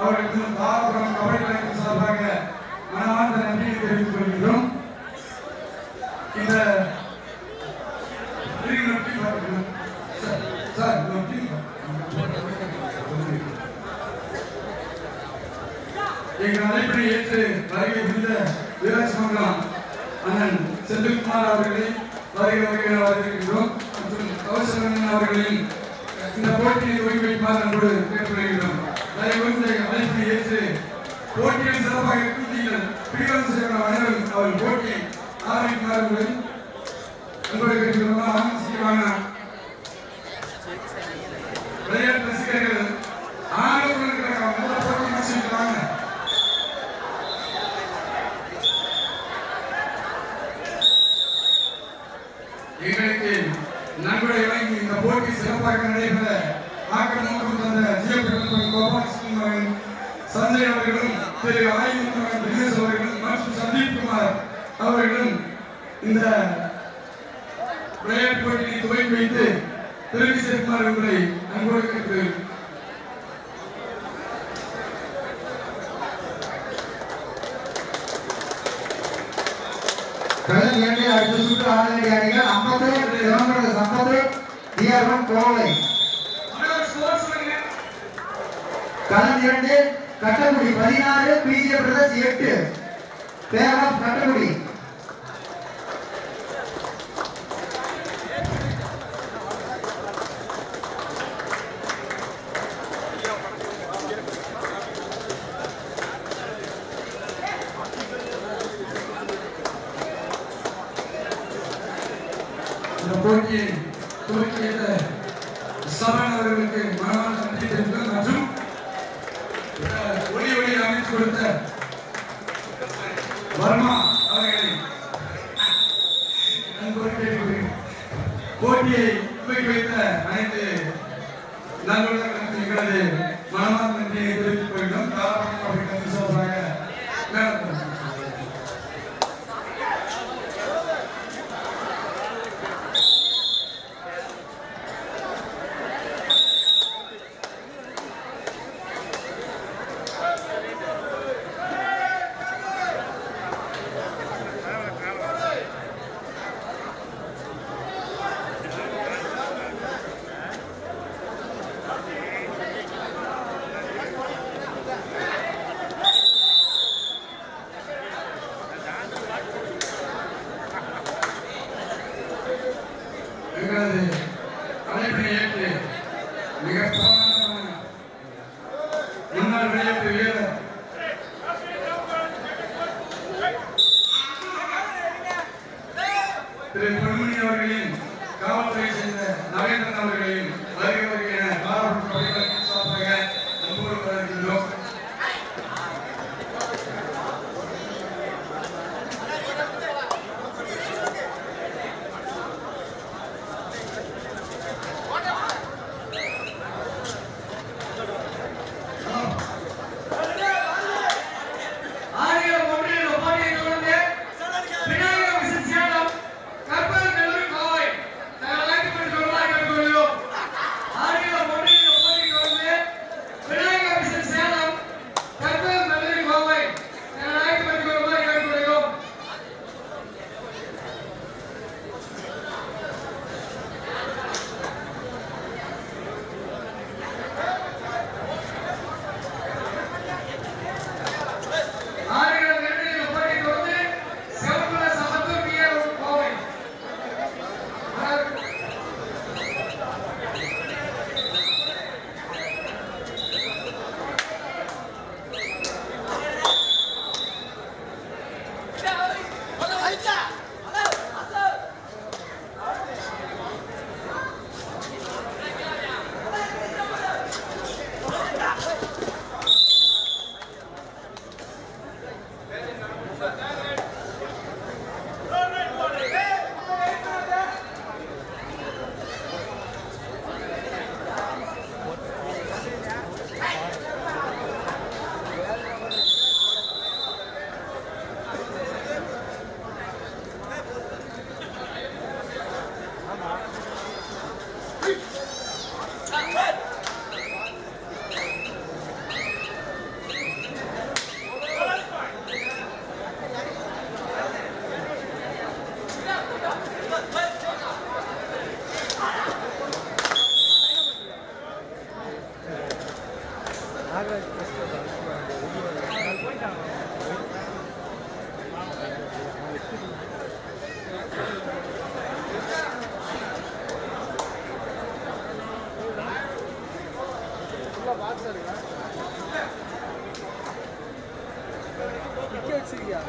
அவர்களுக்கு தாரகம் திருமதி கோபாலட்சுமி அவர்கள் அவர்களும் திரு ஆயுதம் தினேஷ் அவர்களும் மற்றும் சந்தீப் குமார் அவர்களும் இந்த விளையாட்டு போட்டியை துவங்கி வைத்து திருவி சேர்க்குமார் அவர்களை அன்புரைக்கிறது கடல் எண்ணெய் அடுத்த சுற்று ஆளுநர் அணிகள் நாற்பத்தி இரண்டு கட்டக்குடி பதினாறு பிஜே பிரதேஷ் எட்டு. பேரா கட்டக்குடி Thank.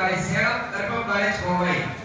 Vinayagar mission college Salem கர்ப்பம்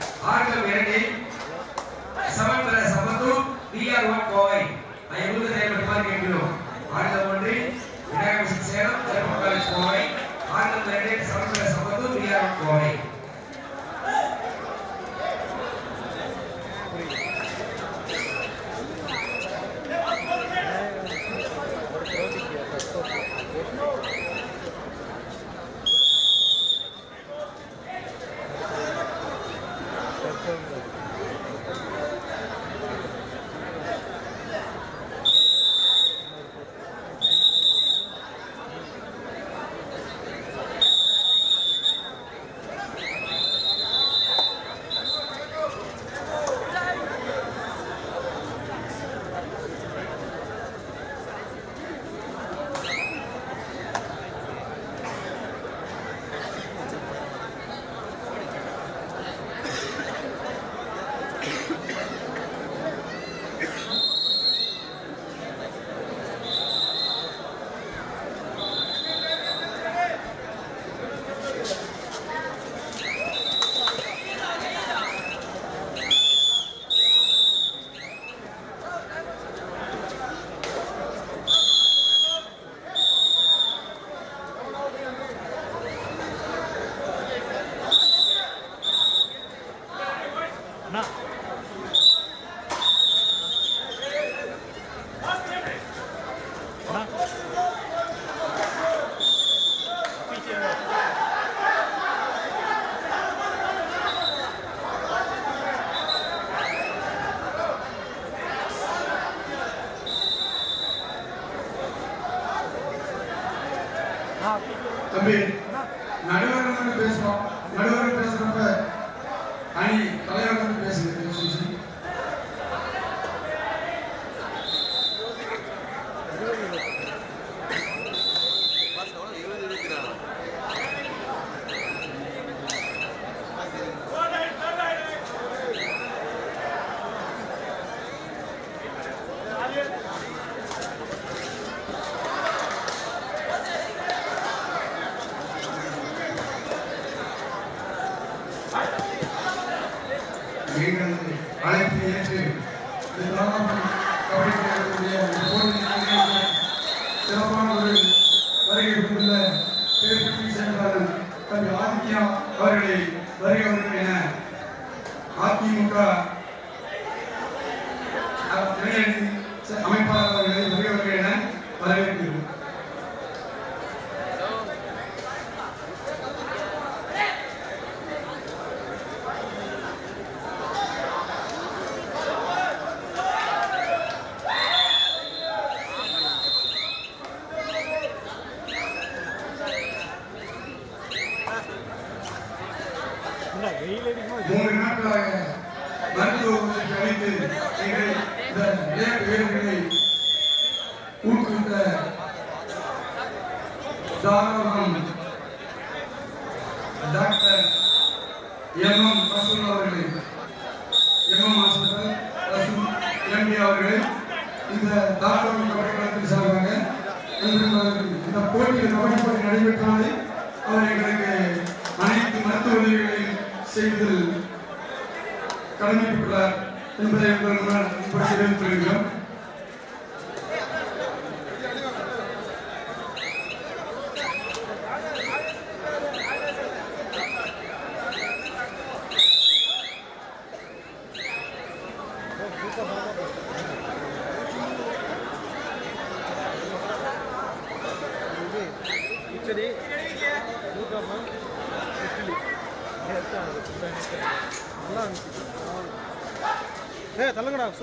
那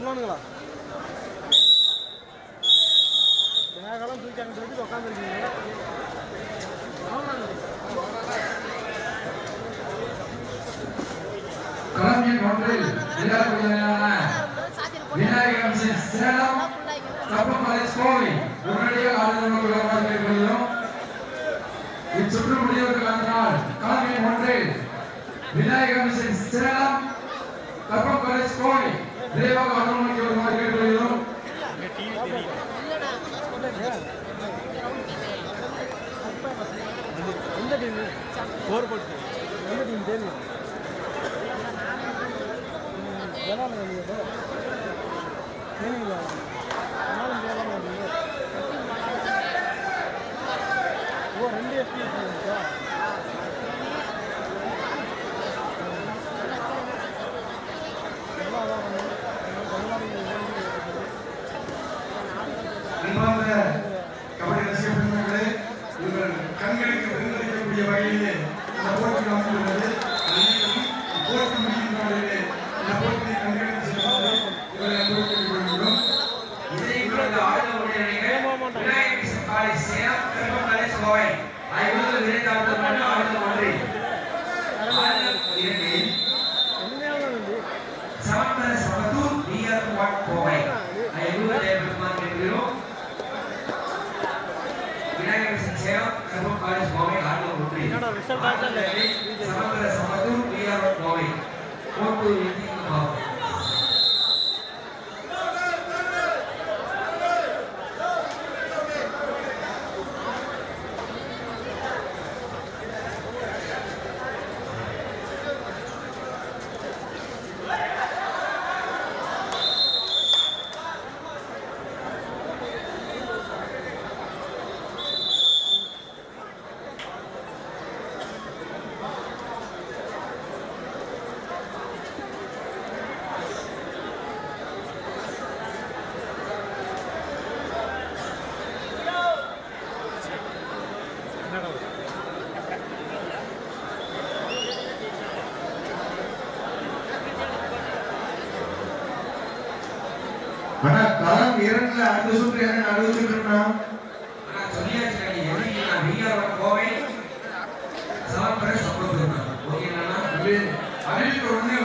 சொல்லணுங்களா காலம் தூக்கி அங்கே வச்சுட்டு உட்காந்துருக்கீங்க கலம்பியன் ஒன்றில் விநாயகர் சேலம் தப்பமலை கோவை. உடனடியாக ஆளுநர் விவகாரங்களும் இச்சுற்று முடிவுக்கு சேலம் போர் போட்டு ஓ ரெண்டு எஸ்பி சார் கபடி ரசிகர்களே உங்கள் கண்களுக்கு விருந்தளிக்கும் இருக்கக்கூடிய வகையிலே அந்த போட்டி நடந்துள்ளது அனைவரும் போட்டி முடியும் இந்த போட்டியை கண்காணித்து Untuk அடுத்த சுற்று என்ன அறிவிச்சுட்டு ஆனா சொல்லியாச்சு நீ. எதுக்கு நான் விஆர் கோவை சம்பந்தம் ஓகேங்களா? தம்பி, அறிவிக்க உடனே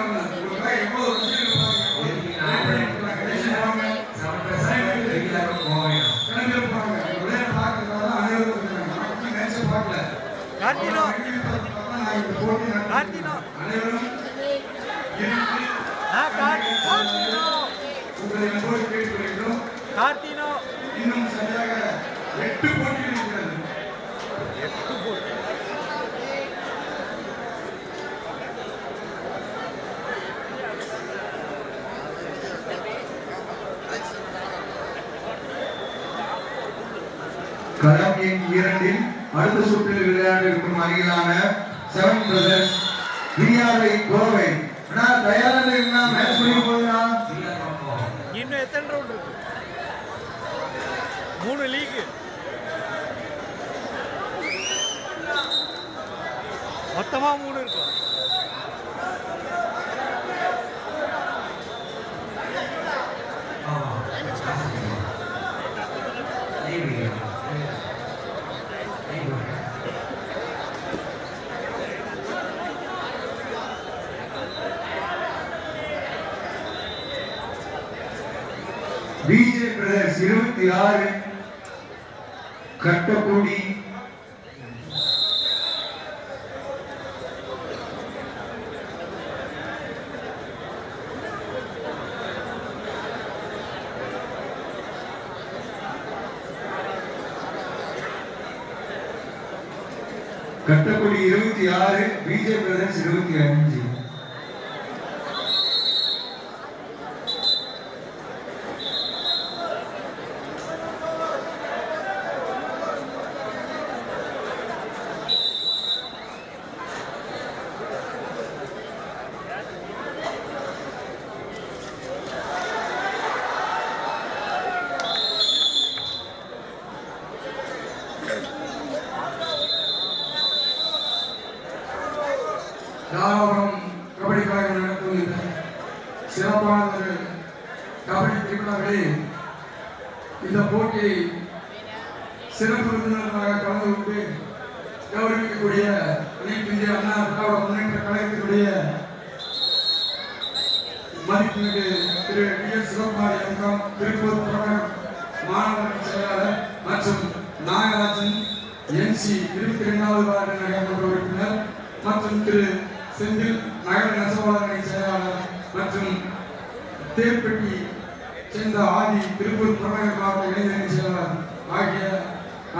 எத்தனை ரவுண்ட் இருக்கு? மூணு லீக் மொத்தமா மூணு இருக்கு? பிஜே இருபத்தி ஆறு கட்டக்குடி. கட்டக்குடி இருபத்தி ஆறு பிஜே பிரதர்ஸ் இருபத்தி அஞ்சு தாராபுரம் கபடி கழகம் நடத்தும் இந்த சிறப்பான ஒரு கபடி திருவிழாவில் இந்த சிறப்பு விருந்தினர்களாக கலந்து கொண்டு கௌரவிக்கக்கூடிய அனைத்து இந்திய அண்ணா திராவிட முன்னேற்ற கழகத்தினுடைய மதிப்புமிகு Thiru T S Sivakumar M Com Tiruppur புறநகர் மாநகர செயலாளர் மற்றும் நாகராஜன் என்சி இருபத்தி இரண்டாவது வார்டு நகர்மன்ற உறுப்பினர் மற்றும் திரு செந்தில் நகர நெசவாளர் செயலாளர் மற்றும் தேர்ப்பட்டி சேர்ந்த ஆதி திருப்பூர் புறநகர் மாவட்ட இளைஞரணி செயலாளர் ஆகிய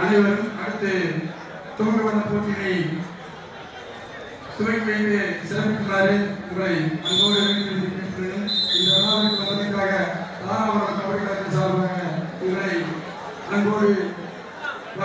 அனைவரும் அடுத்து துவங்கப்பட்ட போட்டியினை துவக்கி வைத்து சிறப்பிக்குமாறு உங்களை அன்போடு கேட்டுக்கொள்கிறேன். இந்த விழாவிற்கு வந்ததற்காக தாராபுரம் கபடி கழகத்தின் சார்பாக உங்களை அன்போடு